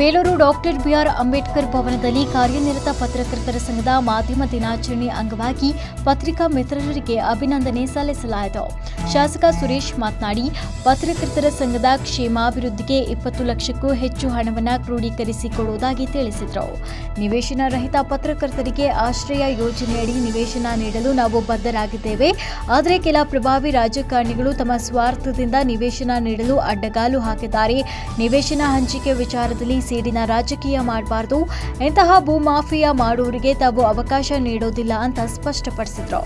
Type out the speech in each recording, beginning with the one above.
Belur doctor B R Ambedkar ಭವನದಲ್ಲಿ ಕಾರ್ಯನಿರತ ಪತ್ರಕರ್ತರ ಸಂಘದ ಮಾಧ್ಯಮ ದಿನಾಚರಣೆ ಅಂಗವಾಗಿ ಪತ್ರಿಕಾ ಮಿತ್ರರಿಗೆ ಅಭಿನಂದನೆ ಸಲ್ಲಿಸಲಾಯಿತು. ಶಾಸಕ ಸುರೇಶ್ ಮಾತನಾಡಿ, ಪತ್ರಕರ್ತರ ಸಂಘದ ಕ್ಷೇಮಾಭಿವೃದ್ಧಿಗೆ ಇಪ್ಪತ್ತು ಲಕ್ಷಕ್ಕೂ ಹೆಚ್ಚು ಹಣವನ್ನು ಕ್ರೋಢೀಕರಿಸಿಕೊಡುವುದಾಗಿ ತಿಳಿಸಿದರು. ನಿವೇಶನ ರಹಿತ ಪತ್ರಕರ್ತರಿಗೆ ಆಶ್ರಯ ಯೋಜನೆಯಡಿ ನಿವೇಶನ ನೀಡಲು ನಾವು ಬದ್ಧರಾಗಿದ್ದೇವೆ. ಆದರೆ ಕೆಲ ಪ್ರಭಾವಿ ರಾಜಕಾರಣಿಗಳು ತಮ್ಮ ಸ್ವಾರ್ಥದಿಂದ ನಿವೇಶನ ನೀಡಲು ಅಡ್ಡಗಾಲು ಹಾಕಿದ್ದಾರೆ. ನಿವೇಶನ ಹಂಚಿಕೆ ವಿಚಾರದಲ್ಲಿ ಸೇಡಿನ ರಾಜಕೀಯ ಮಾಡಬಾರದು. ಇಂತಹ ಭೂಮಾಫಿಯಾ ಮಾಡುವವರಿಗೆ ತಾವು ಅವಕಾಶ ನೀಡೋದಿಲ್ಲ ಅಂತ ಸ್ಪಷ್ಟಪಡಿಸಿದರು.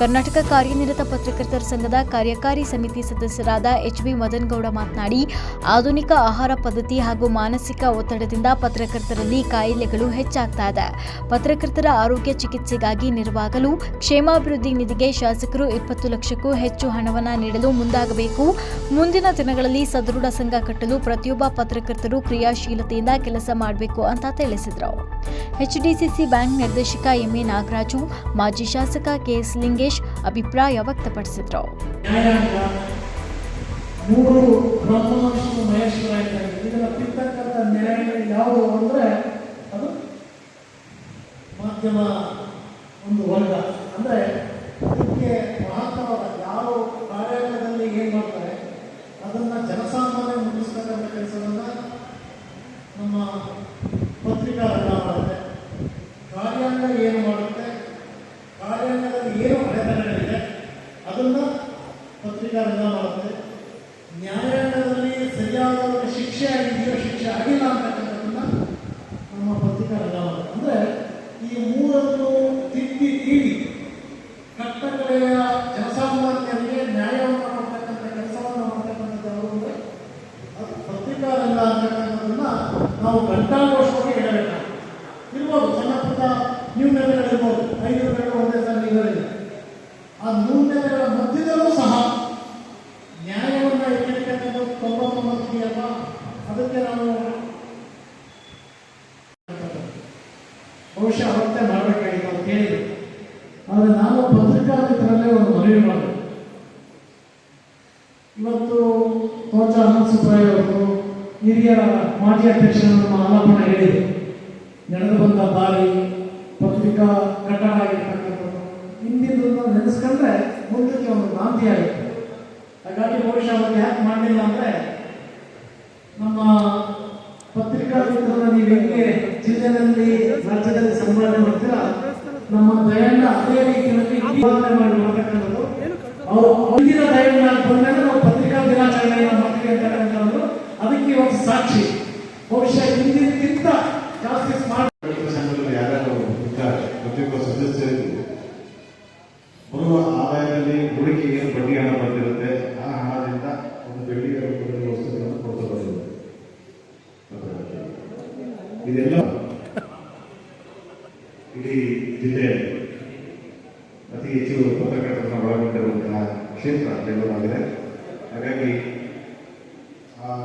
ಕರ್ನಾಟಕ ಕಾರ್ಯನಿರತ ಪತ್ರಕರ್ತರ ಸಂಘದ ಕಾರ್ಯಕಾರಿ ಸಮಿತಿ ಸದಸ್ಯರಾದ ಎಚ್ ಬಿ ಮದನ್ಗೌಡ ಮಾತನಾಡಿ, ಆಧುನಿಕ ಆಹಾರ ಪದ್ಧತಿ ಹಾಗೂ ಮಾನಸಿಕ ಒತ್ತಡದಿಂದ ಪತ್ರಕರ್ತರಲ್ಲಿ ಕಾಯಿಲೆಗಳು ಹೆಚ್ಚಾಗ್ತಾ ಇದೆ. ಪತ್ರಕರ್ತರ ಆರೋಗ್ಯ ಚಿಕಿತ್ಸೆಗಾಗಿ ನೆರವಾಗಲು, ಕ್ಷೇಮಾಭಿವೃದ್ಧಿ ನಿಧಿಗೆ ಶಾಸಕರು ಇಪ್ಪತ್ತು ಲಕ್ಷಕ್ಕೂ ಹೆಚ್ಚು ಹಣವನ್ನು ನೀಡಲು ಮುಂದಾಗಬೇಕು. ಮುಂದಿನ ದಿನಗಳಲ್ಲಿ ಸದೃಢ ಸಂಘ ಕಟ್ಟಲು ಪ್ರತಿಯೊಬ್ಬ ಪತ್ರಕರ್ತರು ಕ್ರಿಯಾಶೀಲತೆಯಿಂದ ಕೆಲಸ ಮಾಡಬೇಕು ಅಂತ ತಿಳಿಸಿದರು. ಎಚ್ಡಿಸಿಸಿ ಬ್ಯಾಂಕ್ ನಿರ್ದೇಶಕ ಎಂಎ ನಾಗರಾಜು ಮಾಜಿ ಶಾಸಕ ಕೆಎಸ್ ಲಿಂಗೇಶ್ ಅಭಿಪ್ರಾಯ ವ್ಯಕ್ತಪಡಿಸಿದರು. ಮಾಧ್ಯಮ ಒಂದು ವರ್ಗ. ಅಂದರೆ ಅದಕ್ಕೆ ಮಹತ್ವವಾದ ಯಾವ ಏನು ಮಾಡ್ತಾರೆ? ಅದನ್ನ ಜನಸಾಮಾನ್ಯ ಮುಗಿಸ್ತಕ್ಕಂಥ ಕೆಲಸವನ್ನು ನಮ್ಮ ಪತ್ರಿಕಾ ಮಾಡುತ್ತೆ ಕಾರ್ಯಾಂಗ ಏನು ಮಾಡುತ್ತೆ ಕಾರ್ಯಾಂಗದಲ್ಲಿ ಏನು ಅಡೆತಡೆಗಳಿದೆ ಅದನ್ನ ಪತ್ರಿಕಾ ರಂಗ ಮಾಡುತ್ತೆ ನ್ಯಾಯಾಂಗದಲ್ಲಿ ಸರಿಯಾದ ಒಂದು ಶಿಕ್ಷೆ ಆಗಿದೆಯೋ ಶಿಕ್ಷೆ ಆಗಿಲ್ಲ ಅಂತಕ್ಕಂಥದ್ದನ್ನ ನಮ್ಮ ಪತ್ರಿಕಾ ರಂಗ ಮಾಡುತ್ತೆ ಅಂದ್ರೆ ಮೂರನ್ನು ತಿದ್ದಿ ತೀಡಿ ಕಟ್ಟಕಡೆಯ ಜನಸಾಮಾನ್ಯರಿಗೆ ನ್ಯಾಯವನ್ನು ಮಾಡ್ತಕ್ಕಂಥ ಕೆಲಸವನ್ನು ಮಾಡ್ತಕ್ಕಂಥದ್ದು ಅಂದ್ರೆ ಅದು ಪತ್ರಿಕಾ ರಂಗ ಅಂತಕ್ಕಂಥದ್ದನ್ನ ನಾವು ಘಂಟಾಘೋಷವಾಗಿ ಹೇಳಬೇಕಾಗ್ತದೆ ಇರ್ಬೋದು, ಸಣ್ಣ ಪುಟ್ಟ ನ್ಯೂನತೆಗಳಿರ್ಬೋದು ಐದು ರೂಪಾಯಿ ಒಂದೇ ಸಲ ನೀಗಳಿದೆ ಆ ನ್ಯೂನತೆಗಳ ಮಧ್ಯದಲ್ಲೂ ಸಹ ನ್ಯಾಯವನ್ನು ಎತ್ತಿರ್ತಕ್ಕಂಥದ್ದು ತೊಂಬತ್ತೊಂಬತ್ತು ಅಲ್ವಾ? ಅದಕ್ಕೆ ನಾವು ಬಹುಶಃ ಅವತ್ತೇ ಮಾಡಬೇಕಾಗಿತ್ತು ಅಂತ ಹೇಳಿದ್ರು. ಆದರೆ ನಾನು ಪತ್ರಿಕಾ ಮಿತ್ರರಲ್ಲೇ ಒಂದು ಮನವಿ ಮಾಡಿದೆ. ಇವತ್ತು ತೋಟ ಅನಂತಸುಬ್ಬರಾಯ ಅವರು ಹಿರಿಯ ಮಾಜಿ ಅಧ್ಯಕ್ಷರು ನಮ್ಮ ಆಲಾಪನ ನಡೆದು ಬಂದ ದಾರಿ ಪತ್ರಿಕಾ ಕಟ್ಟಡ ಆಗಿರ್ತಕ್ಕಂಥದ್ದು. ಹಿಂದಿದ್ದನ್ನು ನೆನೆಸ್ಕೊಂಡ್ರೆ ಮುಂದಕ್ಕೆ ಒಂದು ಗಾಂಧಿ ಆಗುತ್ತೆ. ಹಾಗಾಗಿ ಬಹುಶಃ ಅವರು ಯಾಕೆ ಮಾಡಲಿಲ್ಲ ಅಂದರೆ ನಮ್ಮ ಪತ್ರಿಕಾ ಮಿತ್ರರನ್ನ ನೀವು ಹೆಂಗೆ ಜಿಲ್ಲೆಯಲ್ಲಿ ರಾಜ್ಯದಲ್ಲಿ ಸಂಪಾದನೆ ಮಾಡ್ತೀರಾ ನಮ್ಮ ದಯಣ್ಣ ಅದೇ ರೀತಿಯಲ್ಲಿ ಸಂಪಾದನೆ ಮಾಡಿ ಅವರು ಮುಂದಿನ ಬಂದಾಗ ನಾವು ಪತ್ರಿಕಾ ದಿನಾಚರಣೆಯನ್ನು ಮಾಡ್ತೀವಿ ಅಂತಕ್ಕಂಥದ್ದು ಅದಕ್ಕೆ ಒಂದು ಸಾಕ್ಷಿ. ಬಹುಶಃ ಹಿಂದಿನಕ್ಕಿಂತ ಜಾಸ್ತಿ ಸ್ಮಾರ್ಟ್ ಇಡೀ ಜಿಲ್ಲೆಯಲ್ಲಿ ಅತಿ ಹೆಚ್ಚು ಪತ್ರಕರ್ತರನ್ನು ಒಳಗೊಂಡಿರುವಂತಹ ಕ್ಷೇತ್ರ ಬೆಂಗಳೂರಾಗಿದೆ ಹಾಗಾಗಿ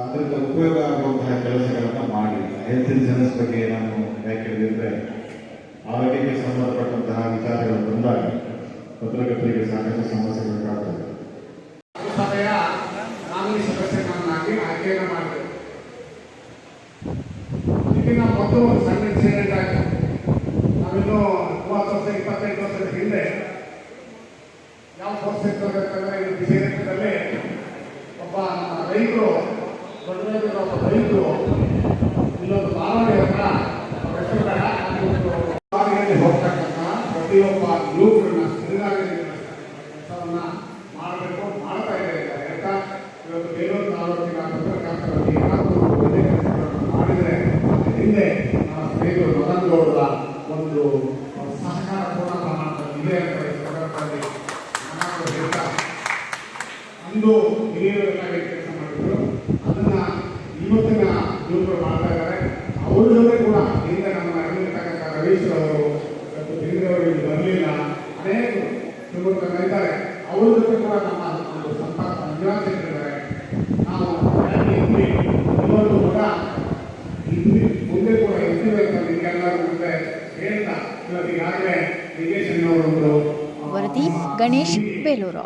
ಅದರಿಂದ ಉಪಯೋಗ ಆಗುವಂತಹ ಕೆಲಸಗಳನ್ನು ಮಾಡಿ. ಹೆಲ್ತ್ ಇನ್ಸೂರೆನ್ಸ್ ಬಗ್ಗೆ ನಾನು ಯಾಕೆ ಹೇಳಿದರೆ ಆರೋಗ್ಯಕ್ಕೆ ಸಂಬಂಧಪಟ್ಟಂತಹ ವಿಚಾರಗಳು ಬಂದಾಗ ಪತ್ರಕರ್ತರಿಗೆ ಸಾಕಷ್ಟು ಸಮಸ್ಯೆಗಳು ಕಾಡ್ತವೆ. ಸಭೆಯ ನಾಲ್ಕು ಸದಸ್ಯರನ್ನಾಗಿ ಆಯ್ಕೆಯನ್ನು ಮಾಡಿದೆ ಸಣ್ಣ ಇನ್ಸಿಡೆಂಟ್ ನಾವಿನ್ನು ಮೂವತ್ತು ವರ್ಷ, ಇಪ್ಪತ್ತೈದು ವರ್ಷದ ಹಿಂದೆ ಯಾವ ಸಂಸ್ಥೆ ಇರ್ತಬೇಕಂದ್ರೆ ಇದು ಬಿಸಿ ಒಬ್ಬ ನಮ್ಮ ರೈತರು, ದೊಡ್ಡ ಒಬ್ಬ ರೈತರು ಇಲ್ಲೊಂದು ಬಾವಡಿ ಹತ್ರ ಹೋಗ್ತಕ್ಕಂಥ ಪ್ರತಿಯೊಬ್ಬ ಯುವಕರನ್ನ ಸಿರಿದಾಗಿ ಮಾಡಬೇಕು, ಮಾಡ್ತಾ ಇದ್ದಾರೆ. ಯಾಕ ಇವತ್ತು ಬೇಲೂರು ತಾಲೂಕಿನ ಕೆಲಸಗಳನ್ನು ಮಾಡಿದರೆ, ಹಿಂದೆ ನಮ್ಮ ಸ್ನೇಹಿತರು ಮದನ್ಗೌಡರ ಒಂದು ಸಹಕಾರ ಪೂರ್ಣ ಪ್ರಮಾಣದಲ್ಲಿ ಇದೆ ಅಂತ ಈ ಸಂದರ್ಭದಲ್ಲಿ ನಾನು ಹೇಳ್ತಾ ಅಂದು ಹಿರಿಯರು ಎಲ್ಲ ಕೆಲಸ ಮಾಡಿದ್ರು. ಅದನ್ನ ಇವತ್ತಿನ ಯುವಕರು ಮಾಡ್ತಾ ಇದ್ದಾರೆ. ಅವ್ರ ಜೊತೆ ಕೂಡ ಹಿಂದೆ ನಮ್ಮ ಇರ್ತಕ್ಕಂಥ ರವೀಶ್ ಅವರು ಬೇರೆಯವರು ಇಲ್ಲಿ ಬರಲಿಲ್ಲ. ಅನೇಕ ಇದ್ದಾರೆ ಅವ್ರ ಜೊತೆ ಕೂಡ ನಮ್ಮ ಒಂದು ಸಂಪರ್ಕ ನಾವು ಇವತ್ತು ಕೂಡ ಮುಂದೆ ಕೂಡ ನಿಮಗೆಲ್ಲರೂ ಮುಂದೆ ಹೇಳ್ತಾ ಇವತ್ತು ಈಗಾಗಲೇ ವರದಿ ಗಣೇಶ್ ಬೇಲೂರು.